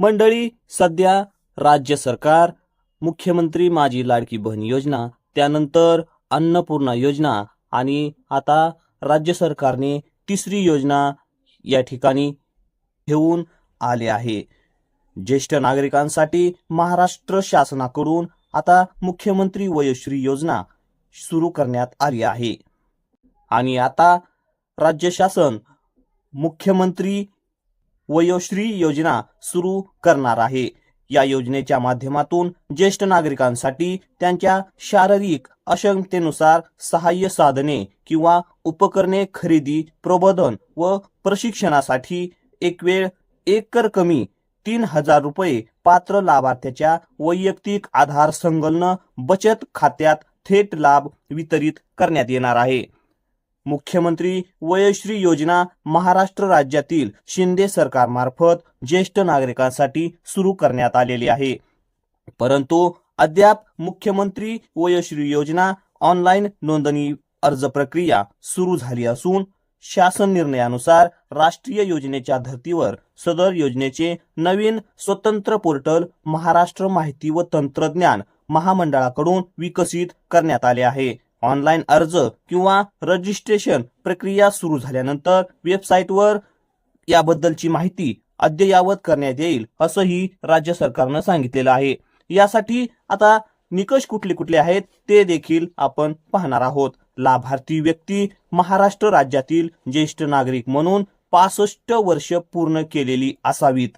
मंडळी सध्या राज्य सरकार मुख्यमंत्री माझी लाडकी बहीण योजना त्यानंतर अन्नपूर्णा योजना आणि आता राज्य सरकारने तिसरी योजना या ठिकाणी घेऊन आले आहे. ज्येष्ठ नागरिकांसाठी महाराष्ट्र शासनाकडून आता मुख्यमंत्री वयोश्री योजना सुरू करण्यात आली आहे. आणि आता राज्य शासन मुख्यमंत्री वयोश्री योजना सुरू करणार आहे. या योजनेच्या माध्यमातून ज्येष्ठ नागरिकांसाठी त्यांच्या शारीरिक अक्षमतेनुसार सहाय्य साधने किंवा उपकरणे खरेदी प्रबोधन व प्रशिक्षणासाठी एक वेळ एकर कमी तीन हजार रुपये पात्र लाभार्थ्याच्या वैयक्तिक आधार संगलन बचत खात्यात थेट लाभ वितरित करण्यात येणार आहे. मुख्यमंत्री वयश्री योजना महाराष्ट्र राज्यातील शिंदे सरकारमार्फत ज्येष्ठ नागरिकांसाठी सुरू करण्यात आलेली आहे. परंतु अद्याप मुख्यमंत्री वयश्री योजना ऑनलाईन नोंदणी अर्ज प्रक्रिया सुरू झाली असून शासन निर्णयानुसार राष्ट्रीय योजनेच्या धर्तीवर सदर योजनेचे नवीन स्वतंत्र पोर्टल महाराष्ट्र माहिती व तंत्रज्ञान महामंडळाकडून विकसित करण्यात आले आहे. ऑनलाईन अर्ज किंवा रजिस्ट्रेशन प्रक्रिया सुरू झाल्यानंतर वेबसाईटवर याबद्दलची माहिती अद्ययावत करण्यात येईल असंही राज्य सरकारनं सांगितलेलं आहे. यासाठी आता निकष कुठले कुठले आहेत ते देखील आपण पाहणार आहोत. लाभार्थी व्यक्ती महाराष्ट्र राज्यातील ज्येष्ठ नागरिक म्हणून पासष्ट वर्ष पूर्ण केलेली असावीत.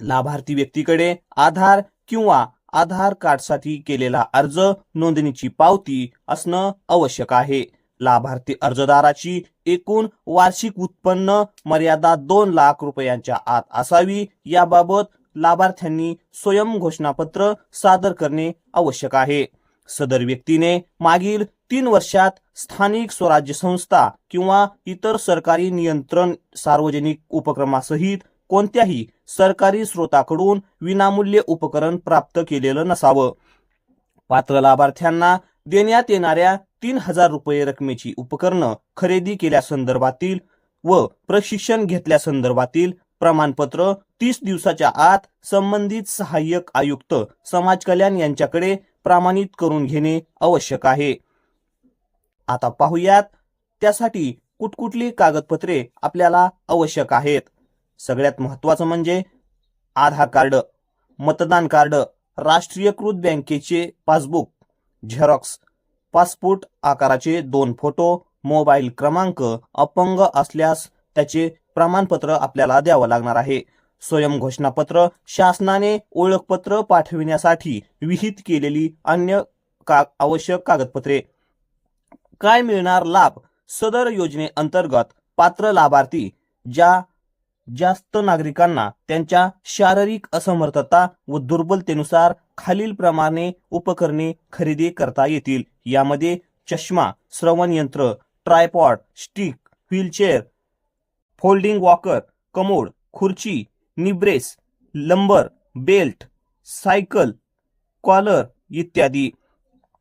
लाभार्थी व्यक्तीकडे आधार किंवा आधार कार्डसाठी केलेला अर्ज नोंदणीची पावती असणं आवश्यक आहे. लाभार्थी अर्जदाराची एकूण वार्षिक उत्पन्न मर्यादा दोन लाख रुपयांच्या आत असावी. याबाबत लाभार्थ्यांनी स्वयं घोषणापत्र सादर करणे आवश्यक आहे. सदर व्यक्तीने मागील तीन वर्षात स्थानिक स्वराज्य संस्था किंवा इतर सरकारी नियंत्रण सार्वजनिक उपक्रमासहित कोणत्याही सरकारी स्रोताकडून विनामूल्य उपकरण प्राप्त केलेलं नसावं. पात्र लाभार्थ्यांना देण्यात येणाऱ्या तीन हजार रुपये रकमेची उपकरणं खरेदी केल्यासंदर्भातील व प्रशिक्षण घेतल्यासंदर्भातील प्रमाणपत्र तीस दिवसाच्या आत संबंधित सहाय्यक आयुक्त समाज कल्याण यांच्याकडे प्रमाणित करून घेणे आवश्यक आहे. आता पाहूयात त्यासाठी कुठकुठली कागदपत्रे आपल्याला आवश्यक आहेत. सगळ्यात महत्वाचं म्हणजे आधार कार्ड मतदान कार्ड राष्ट्रीयकृत बँकेचे पासबुक झेरॉक्स पासपोर्ट आकाराचे दोन फोटो मोबाईल क्रमांक अपंग असल्यास त्याचे प्रमाणपत्र आपल्याला द्यावं लागणार आहे. स्वयं घोषणापत्र शासनाने ओळखपत्र पाठविण्यासाठी विहित केलेली अन्य का आवश्यक कागदपत्रे. काय मिळणार लाभ? सदर योजनेअंतर्गत पात्र लाभार्थी ज्या जास्त नागरिकांना त्यांच्या शारीरिक असमर्थता व दुर्बलतेनुसार खालीलप्रमाणे उपकरणे खरेदी करता येतील. यामध्ये चष्मा श्रवण यंत्र tripod stick wheelchair folding walker commode खुर्ची knee brace lumbar belt cycle collar इत्यादी.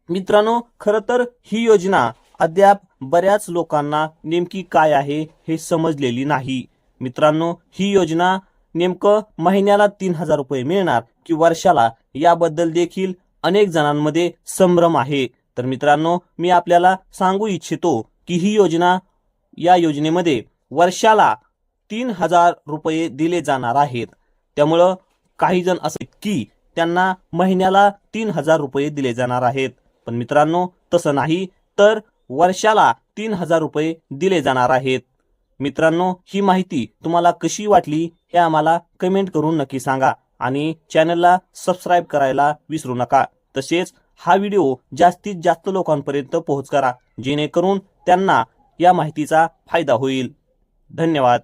मित्रांनो खरं तर ही योजना अद्याप बऱ्याच लोकांना नेमकी काय आहे हे समजलेली नाही. मित्रांनो ही योजना नेमकं महिन्याला तीन हजार रुपये मिळणार की वर्षाला याबद्दल देखील अनेक जणांमध्ये संभ्रम आहे. तर मित्रांनो मी आपल्याला सांगू इच्छितो की ही योजना या योजनेमध्ये वर्षाला तीन हजार रुपये दिले जाणार आहेत. त्यामुळं काही जण असे की त्यांना महिन्याला तीन हजार रुपये दिले जाणार आहेत. पण मित्रांनो तसं नाही तर वर्षाला तीन हजार रुपये दिले जाणार आहेत. मित्रांनो ही माहिती तुम्हाला कशी वाटली हे आम्हाला कमेंट करून नक्की सांगा आणि चॅनलला सबस्क्राईब करायला विसरू नका. तसेच हा व्हिडिओ जास्तीत जास्त लोकांपर्यंत पोहोच करा जेणेकरून त्यांना या माहितीचा फायदा होईल. धन्यवाद.